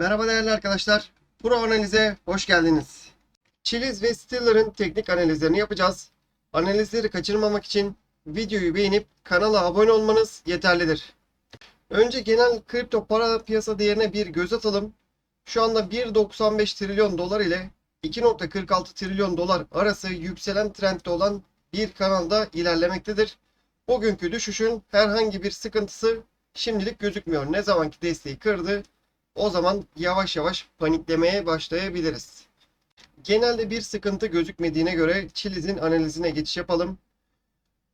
Merhaba değerli arkadaşlar. Pro analize hoş geldiniz. Chiliz ve Stiller'ın teknik analizlerini yapacağız. Analizleri kaçırmamak için videoyu beğenip kanala abone olmanız yeterlidir. Önce genel kripto para piyasa değerine bir göz atalım. Şu anda 1.95 trilyon dolar ile 2.46 trilyon dolar arası yükselen trendde olan bir kanalda ilerlemektedir. Bugünkü düşüşün herhangi bir sıkıntısı şimdilik gözükmüyor. Ne zamanki desteği kırdı o zaman yavaş yavaş paniklemeye başlayabiliriz. Genelde bir sıkıntı gözükmediğine göre Chiliz'in analizine geçiş yapalım.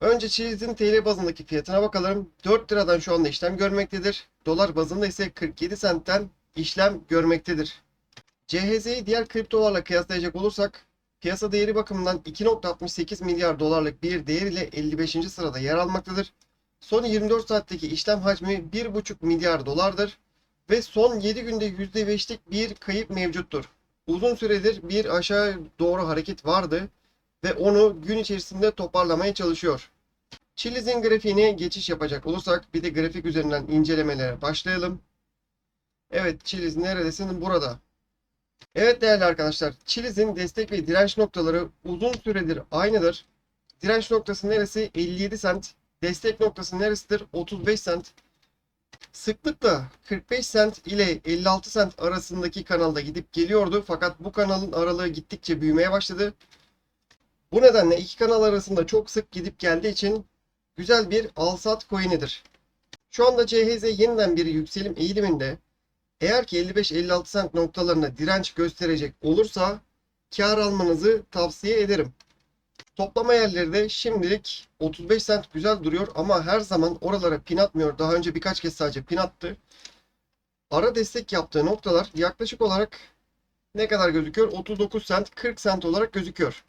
Önce Chiliz'in TL bazındaki fiyatına bakalım. 4 liradan şu anda işlem görmektedir. Dolar bazında ise 47 sentten işlem görmektedir. CHZ'yi diğer kriptolarla kıyaslayacak olursak piyasa değeri bakımından 2.68 milyar dolarlık bir değer ile 55. sırada yer almaktadır. Son 24 saatteki işlem hacmi 1.5 milyar dolardır ve son 7 günde %5'lik bir kayıp mevcuttur. Uzun süredir bir aşağı doğru hareket vardı ve onu gün içerisinde toparlamaya çalışıyor. Chiliz'in grafiğine geçiş yapacak olursak bir de grafik üzerinden incelemelere başlayalım. Evet Chiliz neredesin? Burada. Evet değerli arkadaşlar Chiliz'in destek ve direnç noktaları uzun süredir aynıdır. Direnç noktası neresi? 57 sent. Destek noktası neresidir? 35 sent. Sıklıkla 45 sent ile 56 sent arasındaki kanalda gidip geliyordu. Fakat bu kanalın aralığı gittikçe büyümeye başladı. Bu nedenle iki kanal arasında çok sık gidip geldiği için güzel bir al-sat coin'idir. Şu anda CHZ yeniden bir yükselim eğiliminde. Eğer ki 55-56 sent noktalarına direnç gösterecek olursa kar almanızı tavsiye ederim. Toplama yerleri de şimdilik 35 sent güzel duruyor ama her zaman oralara pin atmıyor. Daha önce birkaç kez sadece pin attı. Ara destek yaptığı noktalar yaklaşık olarak ne kadar gözüküyor? 39 sent, 40 sent olarak gözüküyor.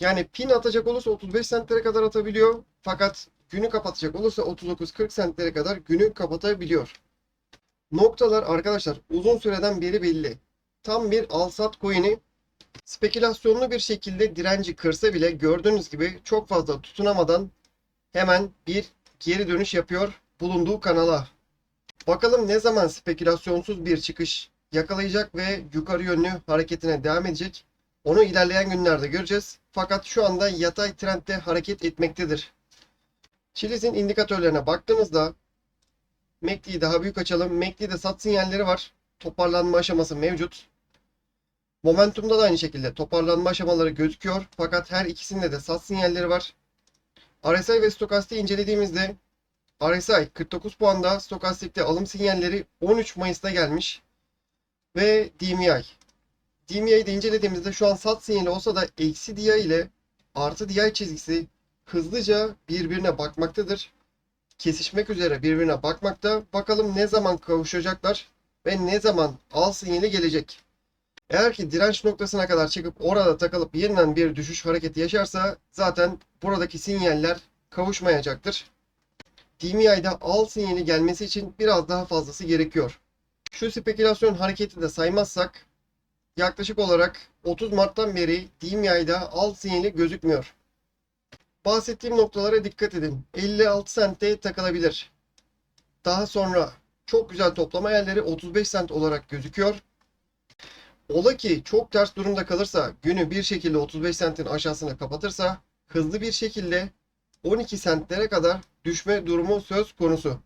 Yani pin atacak olursa 35 sentlere kadar atabiliyor. Fakat günü kapatacak olursa 39-40 sentlere kadar günü kapatabiliyor. Noktalar arkadaşlar uzun süreden beri belli. Tam bir al-sat coin'i spekülasyonlu bir şekilde direnci kırsa bile gördüğünüz gibi çok fazla tutunamadan hemen bir geri dönüş yapıyor bulunduğu kanala. Bakalım ne zaman spekülasyonsuz bir çıkış yakalayacak ve yukarı yönlü hareketine devam edecek. Onu ilerleyen günlerde göreceğiz. Fakat şu anda yatay trendde hareket etmektedir. Chiliz'in indikatörlerine baktığımızda MACD'yi daha büyük açalım. MACD'de sat sinyalleri var. Toparlanma aşaması mevcut. Momentum'da da aynı şekilde toparlanma aşamaları gözüküyor. Fakat her ikisinde de sat sinyalleri var. RSI ve stokastik incelediğimizde RSI 49 puanda, stokastikte alım sinyalleri 13 Mayıs'ta gelmiş. Ve DMI. DMI'yi de incelediğimizde şu an sat sinyali olsa da eksi DI ile artı DI çizgisi hızlıca birbirine bakmaktadır. Kesişmek üzere birbirine bakmakta. Bakalım ne zaman kavuşacaklar ve ne zaman al sinyali gelecek. Eğer ki direnç noktasına kadar çıkıp orada takılıp yeniden bir düşüş hareketi yaşarsa zaten buradaki sinyaller kavuşmayacaktır. DMI'de al sinyali gelmesi için biraz daha fazlası gerekiyor. Şu spekülasyon hareketi de saymazsak yaklaşık olarak 30 Mart'tan beri DMI'de al sinyali gözükmüyor. Bahsettiğim noktalara dikkat edin. 56 sentte takılabilir. Daha sonra çok güzel toplama yerleri 35 sent olarak gözüküyor. Ola ki çok ters durumda kalırsa günü bir şekilde 35 sentin aşağısına kapatırsa hızlı bir şekilde 12 sentlere kadar düşme durumu söz konusu.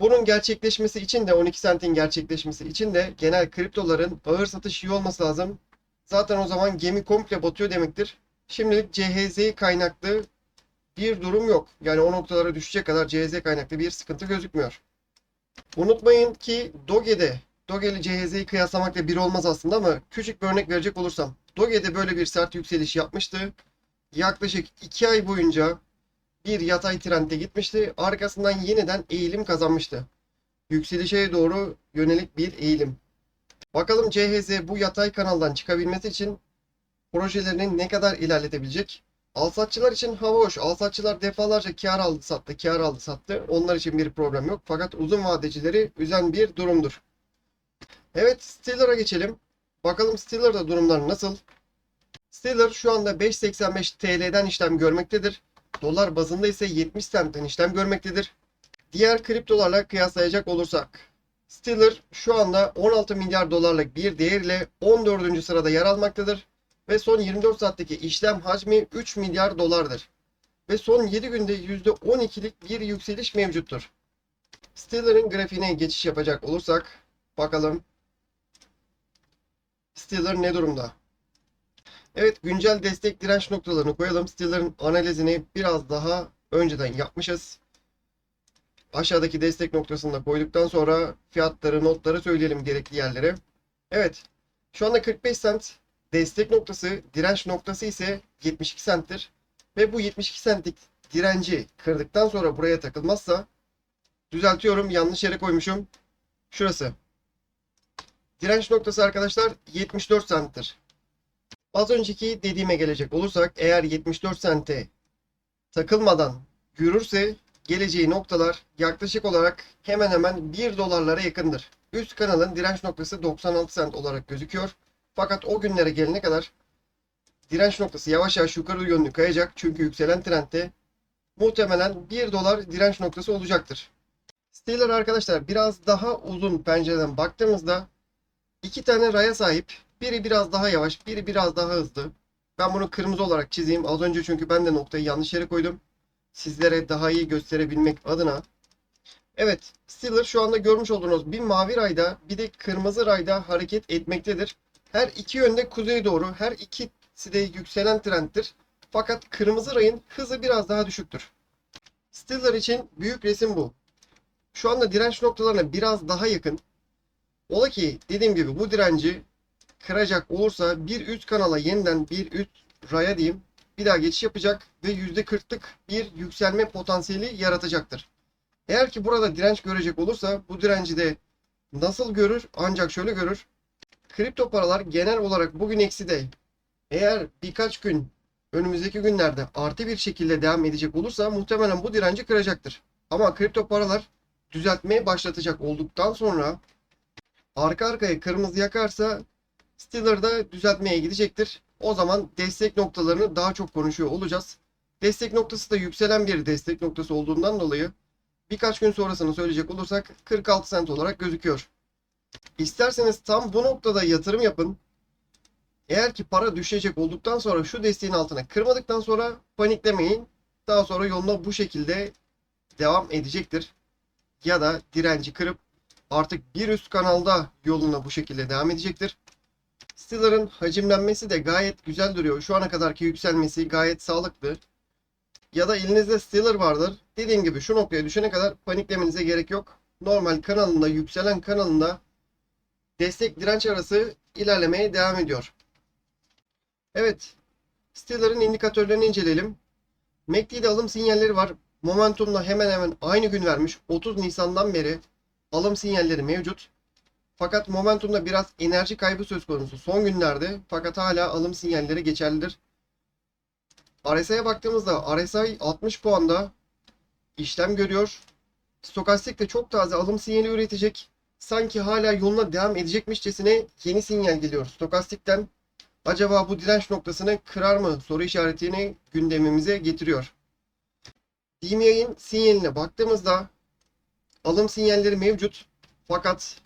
Bunun gerçekleşmesi için de 12 sentin gerçekleşmesi için de genel kriptoların ağır satış iyi olması lazım. Zaten o zaman gemi komple batıyor demektir. Şimdilik CHZ kaynaklı bir durum yok. Yani o noktalara düşecek kadar CHZ kaynaklı bir sıkıntı gözükmüyor. Unutmayın ki Doge'de Doge ile CHZ'yi kıyaslamakla bir olmaz aslında ama küçük bir örnek verecek olursam. Doge'de böyle bir sert yükseliş yapmıştı. Yaklaşık 2 ay boyunca bir yatay trendde gitmişti. Arkasından yeniden eğilim kazanmıştı. Yükselişe doğru yönelik bir eğilim. Bakalım CHZ bu yatay kanaldan çıkabilmesi için projelerini ne kadar ilerletebilecek? Alsatçılar için hava hoş. Alsatçılar defalarca kar aldı sattı, kar aldı sattı. Onlar için bir problem yok. Fakat uzun vadecileri üzen bir durumdur. Evet Steeler'a geçelim. Bakalım Steeler'da durumlar nasıl? Steeler şu anda 5.85 TL'den işlem görmektedir. Dolar bazında ise 70 centten işlem görmektedir. Diğer kriptolarla kıyaslayacak olursak Stellar şu anda 16 milyar dolarlık bir değer ile 14. sırada yer almaktadır. Ve son 24 saatteki işlem hacmi 3 milyar dolardır. Ve son 7 günde %12'lik bir yükseliş mevcuttur. Stellar'ın grafiğine geçiş yapacak olursak bakalım Stellar ne durumda? Evet güncel destek direnç noktalarını koyalım. Stellar'ın analizini biraz daha önceden yapmışız. Aşağıdaki destek noktasını da koyduktan sonra fiyatları, notları söyleyelim gerekli yerlere. Evet. Şu anda 45 cent destek noktası, direnç noktası ise 72 centtir. Ve bu 72 centlik direnci kırdıktan sonra buraya takılmazsa düzeltiyorum yanlış yere koymuşum. Şurası. Direnç noktası arkadaşlar 74 centtir. Az önceki dediğime gelecek olursak eğer 74 sente takılmadan yürürse geleceği noktalar yaklaşık olarak hemen hemen 1 dolarlara yakındır. Üst kanalın direnç noktası 96 sent olarak gözüküyor. Fakat o günlere gelene kadar direnç noktası yavaş yavaş yukarı yönlü kayacak. Çünkü yükselen trendte muhtemelen 1 dolar direnç noktası olacaktır. Stellar arkadaşlar biraz daha uzun pencereden baktığımızda iki tane raya sahip. Biri biraz daha yavaş, biri biraz daha hızlı. Ben bunu kırmızı olarak çizeyim. Az önce çünkü ben de noktayı yanlış yere koydum sizlere daha iyi gösterebilmek adına. Evet, Steeler şu anda görmüş olduğunuz bir mavi rayda bir de kırmızı rayda hareket etmektedir. Her iki yönde kuzeye doğru, her ikisi de yükselen trendtir. Fakat kırmızı rayın hızı biraz daha düşüktür. Steeler için büyük resim bu. Şu anda direnç noktalarına biraz daha yakın. Ola ki dediğim gibi bu direnci kıracak olursa bir üst kanala yeniden bir üst raya diyeyim bir daha geçiş yapacak ve %40'lık bir yükselme potansiyeli yaratacaktır. Eğer ki burada direnç görecek olursa bu direnci de nasıl görür? Ancak şöyle görür. Kripto paralar genel olarak bugün ekside. Eğer birkaç gün önümüzdeki günlerde artı bir şekilde devam edecek olursa muhtemelen bu direnci kıracaktır. Ama kripto paralar düzeltmeye başlatacak olduktan sonra arka arkaya kırmızı yakarsa Stellar da düzeltmeye gidecektir. O zaman destek noktalarını daha çok konuşuyor olacağız. Destek noktası da yükselen bir destek noktası olduğundan dolayı birkaç gün sonrasını söyleyecek olursak 46 sent olarak gözüküyor. İsterseniz tam bu noktada yatırım yapın. Eğer ki para düşecek olduktan sonra şu desteğin altına kırmadıktan sonra paniklemeyin. Daha sonra yoluna bu şekilde devam edecektir. Ya da direnci kırıp artık bir üst kanalda yoluna bu şekilde devam edecektir. Stellar'ın hacimlenmesi de gayet güzel duruyor. Şu ana kadarki yükselmesi gayet sağlıklı. Ya da elinizde Stellar vardır. Dediğim gibi şu noktaya düşene kadar paniklemenize gerek yok. Normal kanalında, yükselen kanalında destek direnç arası ilerlemeye devam ediyor. Evet. Stellar'ın indikatörlerini inceleyelim. MACD'de alım sinyalleri var. Momentum'la hemen hemen aynı gün vermiş. 30 Nisan'dan beri alım sinyalleri mevcut. Fakat momentumda biraz enerji kaybı söz konusu son günlerde. Fakat hala alım sinyalleri geçerlidir. RSI'ye baktığımızda RSI 60 puanda işlem görüyor. Stokastik de çok taze alım sinyali üretecek. Sanki hala yoluna devam edecekmişçesine yeni sinyal geliyor. Stokastikten acaba bu direnç noktasını kırar mı soru işaretini gündemimize getiriyor. DMA'in sinyaline baktığımızda alım sinyalleri mevcut. Fakat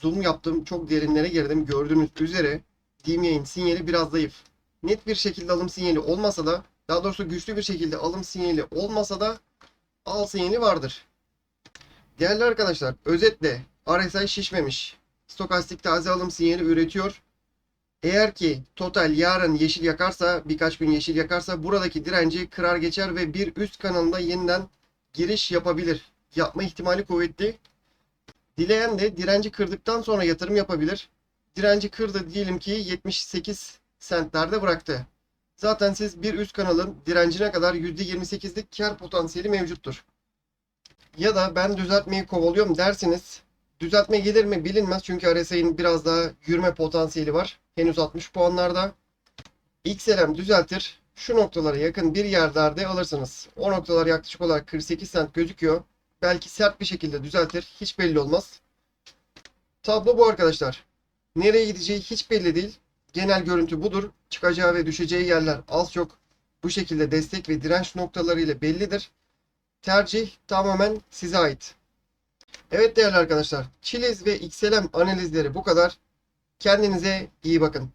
zoom yaptım. Çok derinlere girdim. Gördüğünüz üzere DMA'in sinyali biraz zayıf. Net bir şekilde alım sinyali olmasa da daha doğrusu güçlü bir şekilde alım sinyali olmasa da al sinyali vardır. Değerli arkadaşlar özetle RSI şişmemiş. Stokastik taze alım sinyali üretiyor. Eğer ki total yarın yeşil yakarsa birkaç gün yeşil yakarsa buradaki direnci kırar geçer ve bir üst kanalında yeniden giriş yapabilir. Yapma ihtimali kuvvetli. Dileyen de direnci kırdıktan sonra yatırım yapabilir. Direnci kırdı diyelim ki 78 sentlerde bıraktı. Zaten siz bir üst kanalın direncine kadar %28'lik kar potansiyeli mevcuttur. Ya da ben düzeltmeyi kovalıyorum dersiniz. Düzeltme gelir mi bilinmez çünkü RSI'nin biraz daha yürüme potansiyeli var. Henüz 60 puanlarda. XLM düzeltir. Şu noktalara yakın bir yerlerde alırsınız. O noktalar yaklaşık olarak 48 sent gözüküyor. Belki sert bir şekilde düzeltir. Hiç belli olmaz. Tablo bu arkadaşlar. Nereye gideceği hiç belli değil. Genel görüntü budur. Çıkacağı ve düşeceği yerler az çok bu şekilde destek ve direnç noktaları ile bellidir. Tercih tamamen size ait. Evet değerli arkadaşlar. Chiliz ve XLM analizleri bu kadar. Kendinize iyi bakın.